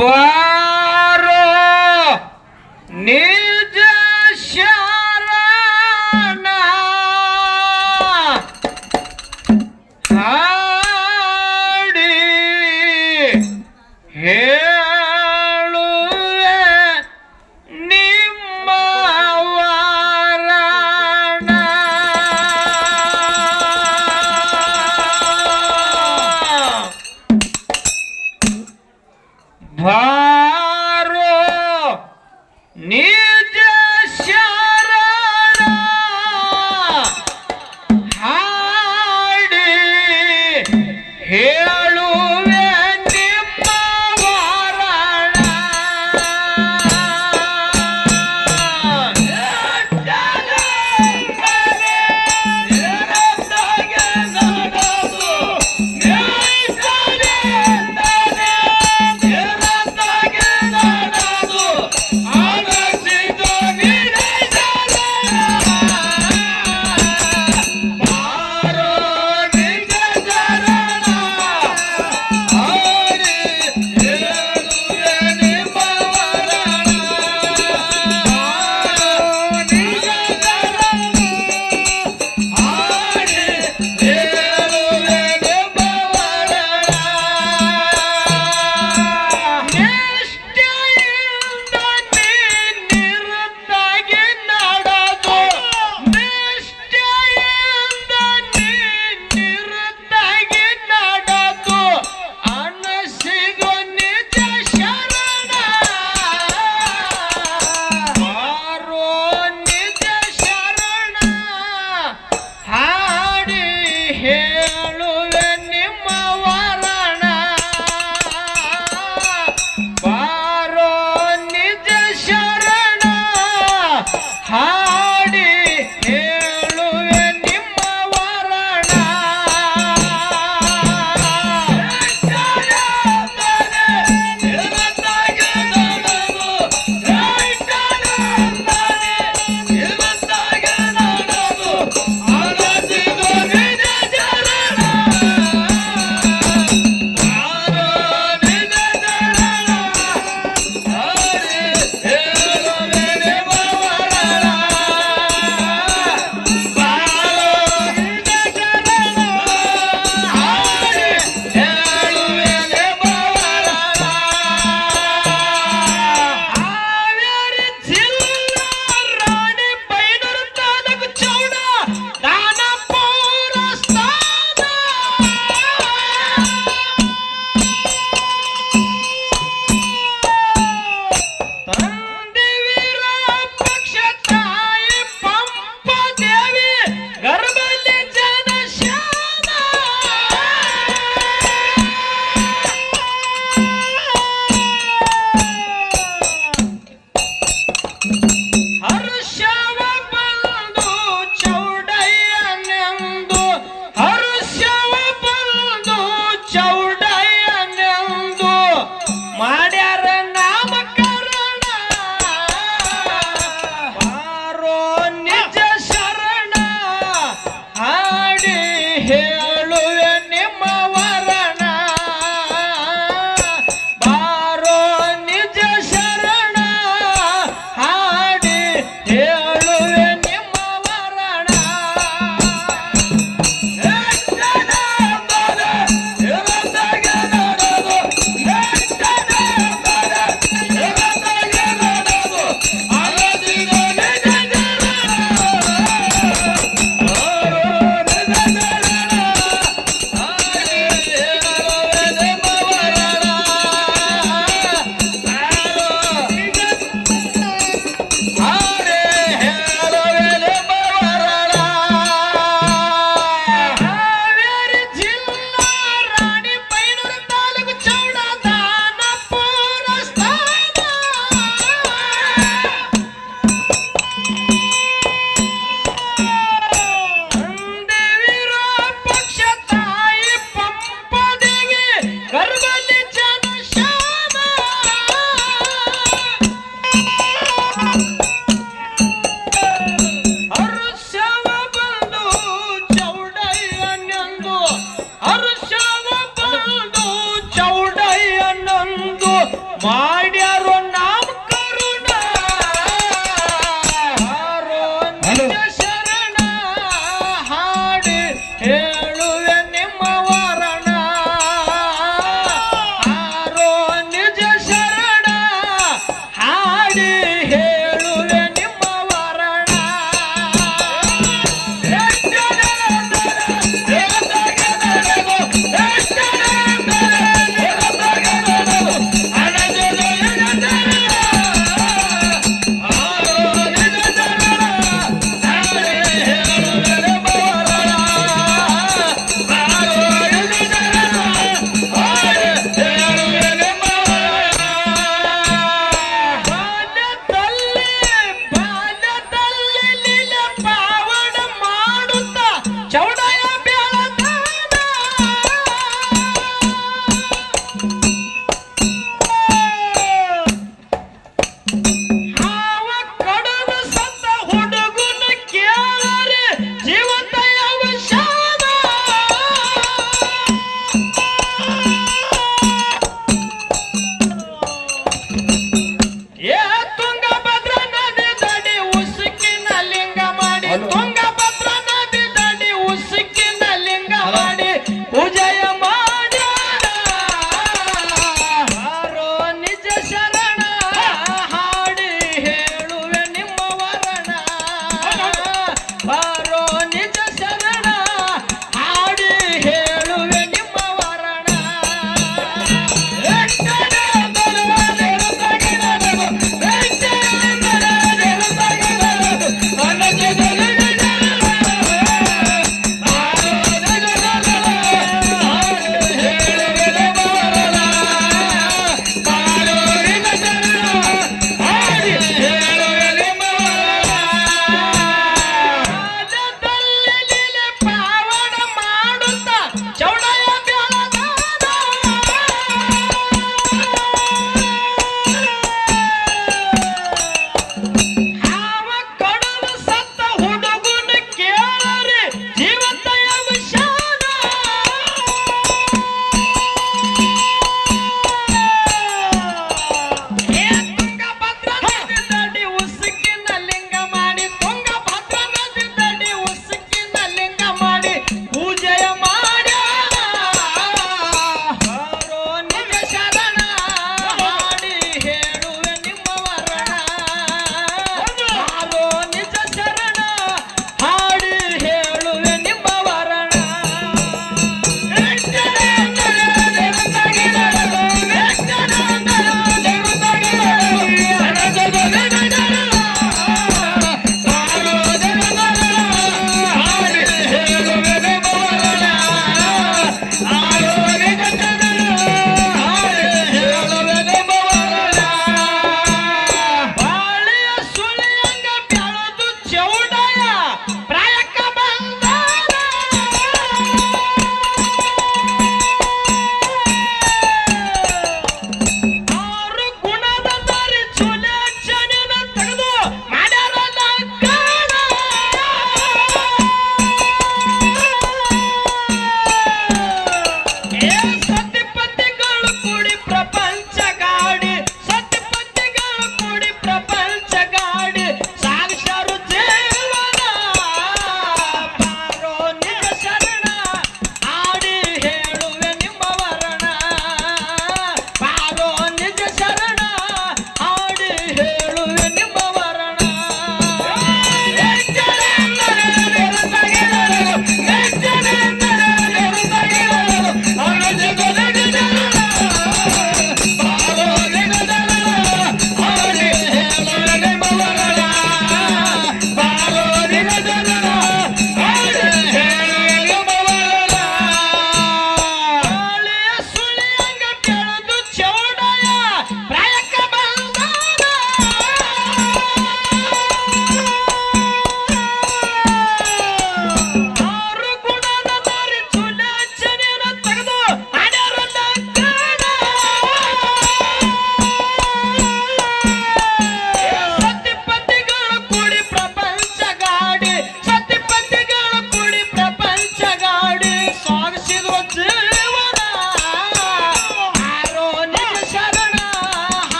আব্বা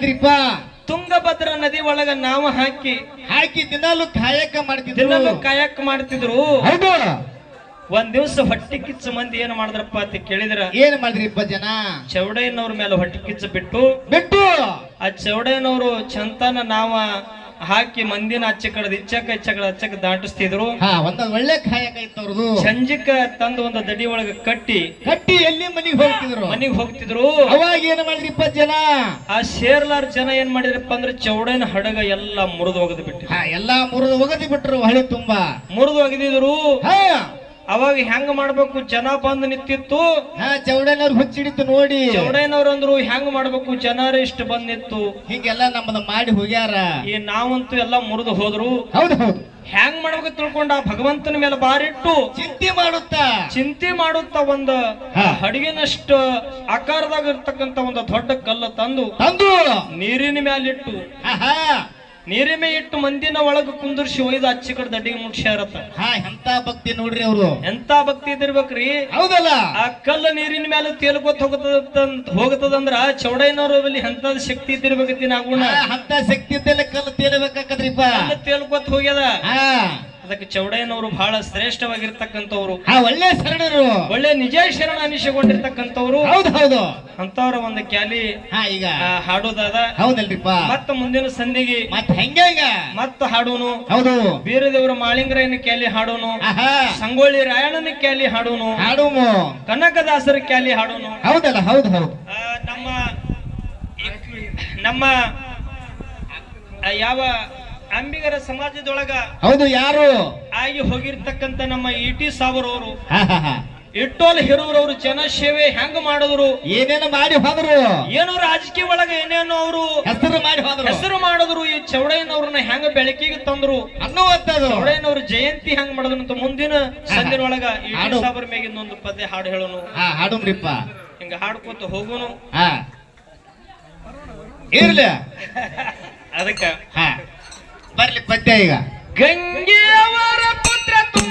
ಮಾಡಿದ್ರಿಪ್ಪ ತುಂಗಭದ್ರಾ ನದಿ ಒಳಗ ನಾವು ಹಾಕಿ ಹಾಕಿ ದಿನಾಲು ಕಾಯಕ ಮಾಡ್ತಿದ್ರು. ದಿನಾಲು ಕಾಯಕ್ ಮಾಡ್ತಿದ್ರು. ಹೌದು. ಒಂದ್ ದಿವ್ಸ ಹೊಟ್ಟಿ ಕಿಚ್ಚ ಮಂದಿ ಏನ್ ಮಾಡಿದ್ರಪ್ಪ ಅಂತ ಕೇಳಿದ್ರ. ಏನ್ ಮಾಡಿದ್ರಿಪ್ಪ ಜನ? ಚೌಡಯ್ಯನವ್ರ ಮೇಲೆ ಹೊಟ್ಟಿ ಕಿಚ್ಚ ಬಿಟ್ಟು. ಬಿಟ್ಟು. ಆ ಚೌಡಯ್ಯನವರು ಚಂತನ ನಾವ ಹಾಕಿ ಮಂದಿನ ಅಚ್ಚ ಕಡದ ಇಚ್ಚಕ ಇಚ್ಚಕಡ ಅಚ್ಚಕ ದಾಟಿಸ್ತಿದ್ರು. ಹಾ ಒಂದೊಂದ್ ಒಳ್ಳೆ ಕಾಯಕ ಇತ್ತು ಸಂಜಿಕ ತಂದು ಒಂದು ದಡಿ ಒಳಗ ಕಟ್ಟಿ ಕಟ್ಟಿ ಎಲ್ಲಿ ಮನಿಗ್ ಹೋಗ್ತಿದ್ರು? ಮನಿಗ್ ಹೋಗ್ತಿದ್ರು. ಅವಾಗ ಏನ್ ಮಾಡಿದ್ರಿಪ್ಪ ಜನ? ಆ ಶೇರ್ಲಾರ್ ಜನ ಏನ್ ಮಾಡಿದ್ರಪ್ಪ ಅಂದ್ರೆ ಚೌಡನ ಹಡಗ ಎಲ್ಲ ಮುರಿದು ಹೋಗದ್ ಬಿಟ್ಟು ಹಾ ಎಲ್ಲಾ ಮುರಿದು ಒಗದಿ ಬಿಟ್ರು ಹಳೆ ತುಂಬಾ. ಮುರಿದು ಒಗದಿದ್ರು ಹಾ. ಅವಾಗ ಹೆಂಗ್ ಮಾಡ್ಬೇಕು? ಜನ ಬಂದ್ ನಿಂತಿತ್ತು. ಹಾ ಚೌಡನವ್ರು ಹುಚ್ಚಿಡಿತು ನೋಡಿ. ಚೌಡಯ್ಯನವ್ರಂದ್ರು ಹೆಂಗ್ ಮಾಡ್ಬೇಕು? ಜನರ ಇಷ್ಟ ಬಂದ್ ನಿಂತು ಹಿಂಗೆಲ್ಲ ನಮ್ಮದ ಮಾಡಿ ಹೋಗ್ಯಾರ. ಈ ನಾವಂತೂ ಎಲ್ಲ ಮುರಿದು ಹೋದ್ರು. ಹೌದು ಹೌದು. ಹೆಂಗ್ ಮಾಡ್ಬೇಕು ತಿಳ್ಕೊಂಡ? ಭಗವಂತನ ಮೇಲೆ ಬಾರಿಟ್ಟು. ಚಿಂತೆ ಮಾಡುತ್ತಾ. ಚಿಂತೆ ಮಾಡುತ್ತಾ ಒಂದ. ಹಡಗಿನಷ್ಟು ಆಕಾರದಾಗ ಇರ್ತಕ್ಕಂತ ಒಂದು ದೊಡ್ಡ ಕಲ್ಲು ತಂದು ತಂದು ನೀರಿನ ಮ್ಯಾಲಿಟ್ಟು. ನೀರಿನ ಇಟ್ಟು ಮಂದಿನ ಒಳಗ ಕುಂದರ್ಸಿ ಒಯ್ದು ಅಚ್ಚಿ ಕಡೆ ದಡ್ಡಿಗೆ ಮುಟ್ಸ್ಯಾರತ್ತ ಹಾ ಎಂತ ಭಕ್ತಿ ನೋಡ್ರಿ ಅವ್ರು? ಎಂತ ಭಕ್ತಿ ಇದಿರ್ಬೇಕ್ರಿ ಹೌದಲ್ಲ? ಆ ಕಲ್ಲ ನೀರಿನ ಮೇಲೆ ತೇಲ್ಕೊತ್ ಹೋಗತದ ಹೋಗತದಂದ್ರ ಚೌಡಯ್ಯನವ್ರ ಬಲ್ಲಿ ಎಂತದ ಶಕ್ತಿ ಇದ್ದಿರ್ಬೇಕತಿ ನಾಗುಣ ಅಂತ ಶಕ್ತಿ ಇದ್ದಲ್ಲ ಕಲ್ಲು ತೇಲಬೇಕಾಕದ್ರಿಪ್ಪ ಕಲ್ಲು ತೇಲ್ಕೊತ್ ಹೋಗ್ಯದ. ಹಾ. ಅದಕ್ಕೆ ಚೌಡಯ್ಯನವರು ಬಹಳ ಶ್ರೇಷ್ಠವಾಗಿರ್ತಕ್ಕಂಥವ್ರು. ಒಳ್ಳೆ ಶರಣರು. ಒಳ್ಳೆ ನಿಜ ಶರಣ ಅನಿಸಿಕೊಂಡಿರ್ತಕ್ಕಂಥವ್ರು. ಹೌದು ಹೌದು. ಅಂತವ್ರ ಒಂದು ಕ್ಯಾಲಿ ಹಾ ಈಗ. ಆ, ಹಾಡೋದದ. ಹೌದಲ್ರಿಪ್ಪ. ಮತ್ತ ಮುಂದಿನ ಸಂಧಿಗೆ ಮತ್ ಹೆಂಗ ಮತ್ತ ಹಾಡೋನು. ಹೌದು. ಬೀರದೇವರ ಮಾಳಿಂಗರಾಯನ ಕ್ಯಾಲಿ ಹಾಡೋನು. ಆಹಾ. ಸಂಗೊಳ್ಳಿ ರಾಯಣ್ಣನ ಕ್ಯಾಲಿ ಹಾಡೋನು. ಹಾಡುಮು. ಕನಕದಾಸರ ಕ್ಯಾಲಿ ಹಾಡೋನು. ಹೌದಲ್ಲ ಹೌದು ಹೌದು. ಆ, ನಮ್ಮ ನಮ್ಮ ಆ, ಯಾವ ಅಂಬಿಗರ ಸಮಾಜದೊಳಗ ಹೌದು ಯಾರು? ಆಗಿ ಹೋಗಿರ್ತಕ್ಕಂತ ನಮ್ಮ ಇ ಟಿ ಅವರು ಇಟ್ಟೋಲ್ ಜನ ಜನಸೇವೆ ಹೆಂಗ ಮಾಡಿದ್ರು? ಏನೇನು ಮಾಡಿ ಹೋದ್ರು? ಏನು ರಾಜಕೀಯ ಒಳಗ ಏನೇನು ಅವರು? ಹೆಸರು ಮಾಡಿ ಹೋದ್ರು. ಹೆಸರು ಮಾಡಿದ್ರು ಈ ಚೌಡಯ್ಯನವ್ರನ್ನ ಹೆಂಗ ಬೆಳಕಿಗೆ ತಂದ್ರು? ಅನ್ನುವಂಥದ್ದು. ಚೌಡಯ್ಯನವ್ರ ಜಯಂತಿ ಹೆಂಗ್ ಮಾಡಿದ್ರು ಅಂತ ಮುಂದಿನ ಸಂದಿನ ಒಳಗ. ಸಾಬರ್ ಮೇಗಿಂದ ಒಂದು ಪದ್ಯ ಹಾಡು ಹೇಳೋನು. ಹಾ ಹಾಡುಮ್ರಿಪ್ಪ ಹಿಂಗ ಹಾಡ್ಕೊತ ಹೋಗೋನು. ಇರ್ಲಿ. ಅದಕ್ಕ ಹಾ. ಬರ್ಲಿ ಪದ್ಯ ಈಗ. ಗಂಗೆಯವರ ಪುತ್ರ ತುಂಗಭದ್ರ